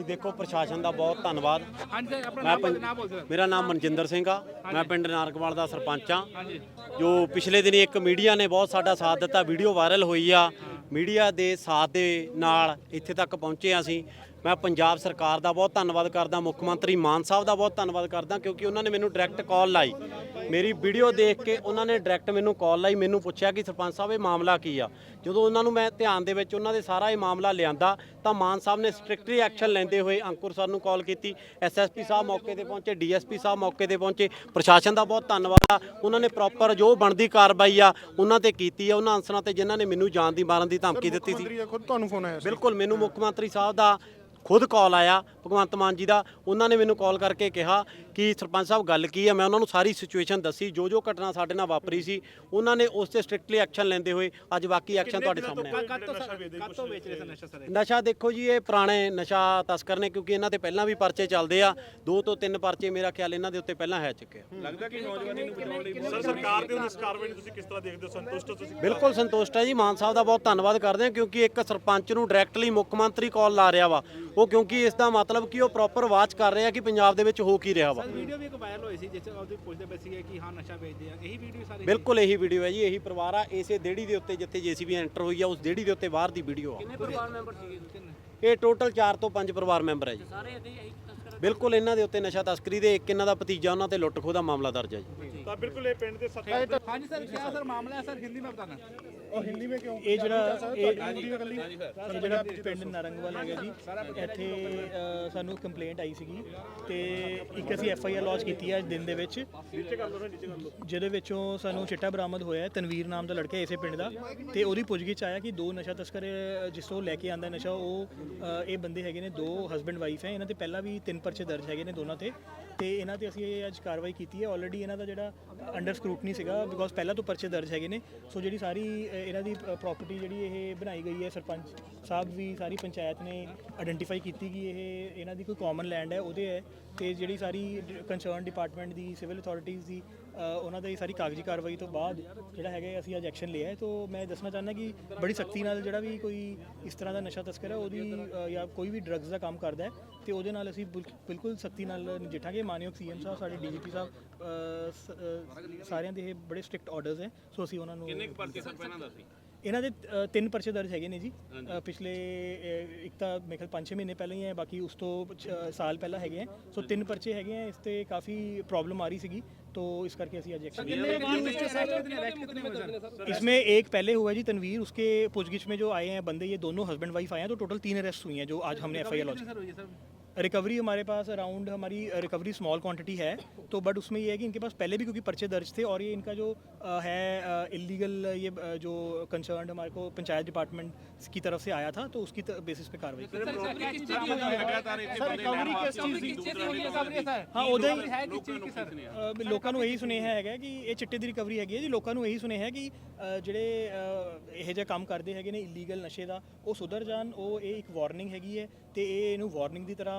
ਕਿ ਦੇਖੋ ਪ੍ਰਸ਼ਾਸਨ ਦਾ ਬਹੁਤ ਧੰਨਵਾਦ। ਹਾਂਜੀ ਸਰ ਆਪਣਾ ਮੈਂ ਨਾਮ ਬੋਲ- ਨਾਮ ਬੋਲ ਸਰ ਮੇਰਾ ਨਾਮ ਮਨਜਿੰਦਰ ਸਿੰਘ ਆ। ਮੈਂ ਪਿੰਡ ਨਾਰਕਵਾਲ ਦਾ ਸਰਪੰਚ ਆ। ਹਾਂਜੀ। ਜੋ ਪਿਛਲੇ ਦਿਨੀ ਇੱਕ ਮੀਡੀਆ ਨੇ ਬਹੁਤ ਸਾਡਾ ਸਾਥ ਦਿੱਤਾ ਵੀਡੀਓ ਵਾਇਰਲ ਹੋਈ ਆ। ਮੀਡੀਆ ਦੇ ਸਾਥ ਦੇ ਨਾਲ ਇੱਥੇ ਤੱਕ ਪਹੁੰਚੇ ਹਾਂ ਅਸੀਂ। ਮੈਂ ਪੰਜਾਬ ਸਰਕਾਰ ਦਾ ਬਹੁਤ ਧੰਨਵਾਦ ਕਰਦਾ, ਮੁੱਖ ਮੰਤਰੀ ਮਾਨ ਸਾਹਿਬ ਦਾ ਬਹੁਤ ਧੰਨਵਾਦ ਕਰਦਾ ਕਿਉਂਕਿ ਉਹਨਾਂ ਨੇ ਮੈਨੂੰ ਡਾਇਰੈਕਟ ਕਾਲ ਲਾਈ। ਮੇਰੀ ਵੀਡੀਓ ਦੇਖ ਕੇ ਉਹਨਾਂ ਨੇ ਡਾਇਰੈਕਟ ਮੈਨੂੰ ਕਾਲ ਲਾਈ, ਮੈਨੂੰ ਪੁੱਛਿਆ ਕਿ ਸਰਪੰਚ ਸਾਹਿਬ, ਇਹ ਮਾਮਲਾ ਕੀ ਆ? ਜਦੋਂ ਉਹਨਾਂ ਨੂੰ ਮੈਂ ਧਿਆਨ ਦੇ ਵਿੱਚ ਉਹਨਾਂ ਦੇ ਸਾਰਾ ਇਹ ਮਾਮਲਾ ਲਿਆਂਦਾ, ਤਾਂ ਮਾਨ ਸਾਹਿਬ ਨੇ ਸਟ੍ਰਿਕਟਲੀ ਐਕਸ਼ਨ ਲੈਂਦੇ ਹੋਏ ਅੰਕੁਰ ਸਰ ਨੂੰ ਕਾਲ ਕੀਤੀ। ਐਸਐਸਪੀ ਸਾਹਿਬ ਮੌਕੇ ਤੇ ਪਹੁੰਚੇ ਡੀਐਸਪੀ ਸਾਹਿਬ ਮੌਕੇ ਤੇ ਪਹੁੰਚੇ। ਪ੍ਰਸ਼ਾਸਨ ਦਾ ਬਹੁਤ ਧੰਨਵਾਦ ਆ। ਉਹਨਾਂ ਨੇ ਪ੍ਰੋਪਰ ਜੋ ਬਣਦੀ ਕਾਰਵਾਈ ਆ, ਉਹਨਾਂ ਤੇ ਕੀਤੀ ਆ। ਉਹਨਾਂ ਅਨਸਰਾਂ ਤੇ ਜਿਨ੍ਹਾਂ ਨੇ ਮੈਨੂੰ ਜਾਨ ਦੀ ਮਾਰਨ ਦੀ ਧਮਕੀ ਦਿੱਤੀ ਸੀ। ਮੰਤਰੀ ਦਾ ਖੁਦ ਤੁਹਾਨੂੰ ਫੋਨ ਆਇਆ ਸੀ। ਬਿਲਕੁਲ ਮੈਨੂੰ ਮੁੱਖ ਮੰਤਰੀ ਸਾਹਿਬ ਦਾ ਖੁਦ ਕਾਲ ਆਇਆ ਭਗਵੰਤ ਮਾਨ ਜੀ ਦਾ। ਉਹਨਾਂ ਨੇ ਮੈਨੂੰ ਕਾਲ ਕਰਕੇ ਕਿਹਾ ਕਿ ਸਰਪੰਚ ਸਾਹਿਬ ਗੱਲ ਕੀ ਹੈ ਮੈਂ ਉਹਨਾਂ ਨੂੰ ਸਾਰੀ ਸਿਚੁਏਸ਼ਨ ਦੱਸੀ ਜੋ ਜੋ ਘਟਨਾ ਸਾਡੇ ਨਾਲ ਵਾਪਰੀ ਸੀ ਉਹਨਾਂ ਨੇ ਉਸ ਤੇ ਸਟ੍ਰਿਕਟਲੀ ਐਕਸ਼ਨ ਲੈਂਦੇ ਹੋਏ ਅੱਜ ਬਾਕੀ ਐਕਸ਼ਨ ਤੁਹਾਡੇ ਸਾਹਮਣੇ ਆ। ਕੱਤ ਵੇਚ ਰਹੇ ਨਸ਼ਾ ਸਰ? ਇਹ? ਨਸ਼ਾ ਦੇਖੋ ਜੀ ਇਹ ਪੁਰਾਣੇ ਨਸ਼ਾ ਤਸਕਰ ਨੇ ਕਿਉਂਕਿ ਇਹਨਾਂ ਤੇ ਪਹਿਲਾਂ ਵੀ ਪਰਚੇ ਚੱਲਦੇ ਆ। ਦੋ ਤੋਂ ਤਿੰਨ ਪਰਚੇ ਮੇਰਾ ਖਿਆਲ ਇਹਨਾਂ ਦੇ ਉੱਤੇ ਪਹਿਲਾਂ ਹੈ ਚੁੱਕੇ ਆ। ਲੱਗਦਾ ਕਿ ਨੌਜਵਾਨੀ ਨੂੰ ਬਚਾਉਣ ਲਈ ਸਰ ਸਰਕਾਰ ਦੇ ਇਸ ਕਾਰਵਾਈ ਨੂੰ ਤੁਸੀਂ ਕਿਸ ਤਰ੍ਹਾਂ ਦੇਖਦੇ ਹੋ? ਸੰਤੁਸ਼ਟ ਹੋ ਤੁਸੀਂ? ਬਿਲਕੁਲ ਸੰਤੁਸ਼ਟ ਹੈ ਜੀ ਮਾਨ ਸਾਹਿਬ ਦਾ ਬਹੁਤ ਧੰਨਵਾਦ ਕਰਦੇ ਹਾਂ ਕਿਉਂਕਿ ਇੱਕ ਸਰਪੰਚ ਨੂੰ ਡਾਇਰੈਕਟਲੀ ਮੁੱਖ ਮੰਤਰੀ ਕਾਲ ਲਾ ਰਿਹਾ ਵਾ। ਉਹ ਕਿਉਂਕਿ ਇਸ ਦਾ ਮਤਲਬ ਕਿ ਉਹ ਪ੍ਰੋਪਰ ਵਾਚ ਕਰ ਰਿਹਾ ਕਿ ਪੰਜਾਬ ਦੇ ਵਿੱਚ ਹੋ ਕੀ ਰਿਹਾ ਵਾ। ਵੀਡੀਓ ਬਿਲਕੁਲ ਇਹੀ ਵੀਡੀਓ ਹੈ ਜੀ ਇਹੀ ਪਰਿਵਾਰ ਆ। ਇਸੇ ਦੇੜੀ ਦੇ ਉੱਤੇ ਜਿੱਥੇ ਜੀਸੀਬੀ ਐਂਟਰ ਹੋਈ ਆ ਉਸ ਦੇੜੀ ਦੇ ਉੱਤੇ ਬਾਹਰ ਦੀ ਵੀਡੀਓ ਆ। ਇਹ ਟੋਟਲ 4 ਤੋਂ 5 ਪਰਿਵਾਰ ਮੈਂਬਰ ਹੈ ਜੀ। ਬਿਲਕੁਲ ਇਹਨਾਂ ਦੇ ਉੱਤੇ ਨਸ਼ਾ ਤਸਕਰੀ ਦੇ ਇੱਕ ਇਹਨਾਂ ਦਾ ਭਤੀਜਾ ਉਹਨਾਂ ਤੇ ਲੁੱਟ ਖੋਹ ਦਾ ਮਾਮਲਾ ਦਰਜ ਹੈ ਜੀ। ਤਾਂ ਬਿਲਕੁਲ ਇਹ ਪਿੰਡ ਦੇ ਸੱਤ ਹਾਂਜੀ ਸਰ ਕੀ ਸਰ ਮਾਮਲਾ ਹੈ ਸਰ ਹਿੰਦੀ ਮੈਂ ਉਹ ਹਿੰਦੀ ਵਿੱਚ ਕਿਉਂ? ਇਹ ਜਿਹੜਾ ਇਹ ਜਿਹੜਾ ਪਿੰਡ ਨਰੰਗਵਾਲ ਹੈਗਾ ਜੀ ਇੱਥੇ ਸਾਨੂੰ ਕੰਪਲੇਂਟ ਆਈ ਸੀਗੀ ਤੇ ਇੱਕ ਅਸੀਂ ਐਫ ਆਈ ਆਰ ਲੌਂਚ ਕੀਤੀ ਹੈ ਅੱਜ ਦਿਨ ਦੇ ਵਿੱਚ। ਜਿਹਦੇ ਵਿੱਚੋਂ ਸਾਨੂੰ ਚਿੱਟਾ ਬਰਾਮਦ ਹੋਇਆ ਹੈ ਤਨਵੀਰ ਨਾਮ ਦਾ ਲੜਕਾ ਇਸੇ ਪਿੰਡ ਦਾ ਤੇ ਉਹਦੀ ਪੁੱਛਗਿੱਛ ਆਇਆ ਕਿ ਦੋ ਨਸ਼ਾ ਤਸਕਰ ਜਿਸ ਤੋਂ ਲੈ ਕੇ ਆਂਦਾ ਨਸ਼ਾ ਉਹ ਇਹ ਬੰਦੇ ਹੈਗੇ ਨੇ ਦੋ ਹਸਬੰਡ ਵਾਈਫ ਹੈ। ਇਹਨਾਂ ਤੇ ਪਹਿਲਾਂ ਵੀ ਤਿੰਨ ਪਰਚੇ ਦਰਜ ਹੈਗੇ ਨੇ ਦੋਨਾਂ ਤੇ ਤੇ ਇਹਨਾਂ ਤੇ ਅਸੀਂ ਅੱਜ ਕਾਰਵਾਈ ਕੀਤੀ ਹੈ। ਆਲਰੇਡੀ ਇਹਨਾਂ ਦਾ ਜਿਹੜਾ ਅੰਡਰ ਸਕਰੂਟਨੀ ਸੀਗਾ ਬਿਕੋਜ਼ ਪਹਿਲਾਂ ਤੋਂ ਪਰਚੇ ਦਰਜ ਹੈਗੇ ਨੇ। ਸੋ ਜਿਹੜੀ ਸਾਰੀ ਇਹਨਾਂ ਦੀ ਪ੍ਰਾਪਰਟੀ ਜਿਹੜੀ ਇਹ ਬਣਾਈ ਗਈ ਹੈ ਸਰਪੰਚ ਸਾਹਿਬ ਵੀ ਸਾਰੀ ਪੰਚਾਇਤ ਨੇ ਆਇਡੈਂਟੀਫਾਈ ਕੀਤੀ ਕਿ ਇਹ ਇਹਨਾਂ ਦੀ ਕੋਈ ਕਾਮਨ ਲੈਂਡ ਹੈ ਉਹਦੇ ਹੈ ਤੇ ਜਿਹੜੀ ਸਾਰੀ ਕੰਸਰਨ ਡਿਪਾਰਟਮੈਂਟ ਦੀ ਸਿਵਲ ਅਥਾਰਟੀਆਂ ਦੀ ਅ, ਉਹਨਾਂ ਦੀ ਸਾਰੀ ਕਾਗਜ਼ੀ ਕਾਰਵਾਈ ਤੋਂ ਬਾਅਦ ਜਿਹੜਾ ਹੈਗਾ ਅਸੀਂ ਅੱਜ ਐਕਸ਼ਨ ਲਿਆ ਹੈ ਤੋਂ ਮੈਂ ਦੱਸਣਾ ਚਾਹੁੰਦਾ ਕਿ ਬੜੀ ਸਖਤੀ ਨਾਲ ਜਿਹੜਾ ਵੀ ਕੋਈ ਇਸ ਤਰ੍ਹਾਂ ਦਾ ਨਸ਼ਾ ਤਸਕਰ ਹੈ ਉਹਦੀ ਜਾਂ ਕੋਈ ਵੀ ਡਰੱਗਸ ਦਾ ਕੰਮ ਕਰਦਾ ਹੈ ਤੇ ਉਹਦੇ ਨਾਲ ਅਸੀਂ ਬਿਲ- ਬਿਲਕੁਲ ਸਖਤੀ ਨਾਲ ਨਜਿੱਠਾਂਗੇ। ਮਾਨਯੋਗ ਸੀਐਮ ਸਾਹਿਬ ਸਾਡੇ ਡੀਜੀਪੀ ਸਾਹਿਬ ਅ, ਸ- ਸਾਰਿਆਂ ਦੇ ਇਹ ਬੜੇ ਸਟ੍ਰਿਕਟ ਆਰਡਰਸ ਹੈ ਸੋ ਅਸੀਂ ਉਹਨਾਂ ਨੂੰ ਕਿੰਨੇ ਪਰਚੇ ਸਰ ਪਹਿਲਾਂ ਸੀ। ਇਹਨਾਂ ਦੇ ਅ, ਤਿੰਨ ਪਰਚੇ ਦਰਜ ਹੈਗੇ ਨੇ ਜੀ। ਪਿਛਲੇ ਇੱਕ ਤਾਂ ਮੇਰੇ 5-6 ਮਹੀਨੇ ਪਹਿਲਾਂ ਹੀ ਹੈ ਬਾਕੀ ਉਸ ਤੋਂ ਸਾਲ ਪਹਿਲਾਂ ਹੈਗੇ ਹੈ। ਸੋ ਤਿੰਨ ਪਰਚੇ ਹੈਗੇ ਇਸ ਤੇ ਕਾਫੀ ਪ੍ਰੋਬਲਮ ਆ ਰਹੀ ਸੀਗੀ। तो इस करके ऐसी आज इसमें एक पहले हुआ जी तनवीर उसके पूछगिछ में जो आए हैं बंदे ये दोनों हस्बैंड वाइफ आए हैं तो टोटल तीन अरेस्ट हुई हैं जो आज हमने F I R launch recovery हमारे पास अराउंड हमारी रिकवरी स्मॉल क्वांटिटी है तो बट उसमें ये है कि इनके पास पहले भी क्योंकि पर्चे दर्ज थे और ये इनका जो अ, है इलीगल ये अ, जो कंसर्न हमारे को पंचायत डिपार्टमेंट की तरफ से आया था तो उसकी बेसिस पे कार्रवाई की ਹਾਂ ਉਹਦਾ ਹੀ ਹੈ ਕਿ ਚੀਜ਼ ਕੀ ਸਰ ਅ, ਲੋਕਾਂ ਨੂੰ ਇਹੀ ਸੁਨੇਹਾ ਹੈਗਾ ਕਿ ਇਹ ਚਿੱਟੇ ਦੀ ਰਿਕਵਰੀ ਹੈਗੀ ਹੈ ਜੀ ਲੋਕਾਂ ਨੂੰ ਇਹੀ ਸੁਨੇਹਾ ਹੈ ਕਿ ਅ, ਜਿਹੜੇ ਅ, ਇਹੋ ਜਿਹਾ ਕੰਮ ਕਰਦੇ ਹੈਗੇ ਨੇ ਇਲੀਗਲ ਨਸ਼ੇ ਦਾ ਉਹ ਸੁਧਰ ਜਾਣ ਉਹ ਇਹ ਇੱਕ ਵਾਰਨਿੰਗ ਹੈਗੀ ਹੈ ਤੇ ਇਹ ਇਹਨੂੰ ਵਾਰਨਿੰਗ ਦੀ ਤਰ੍ਹਾਂ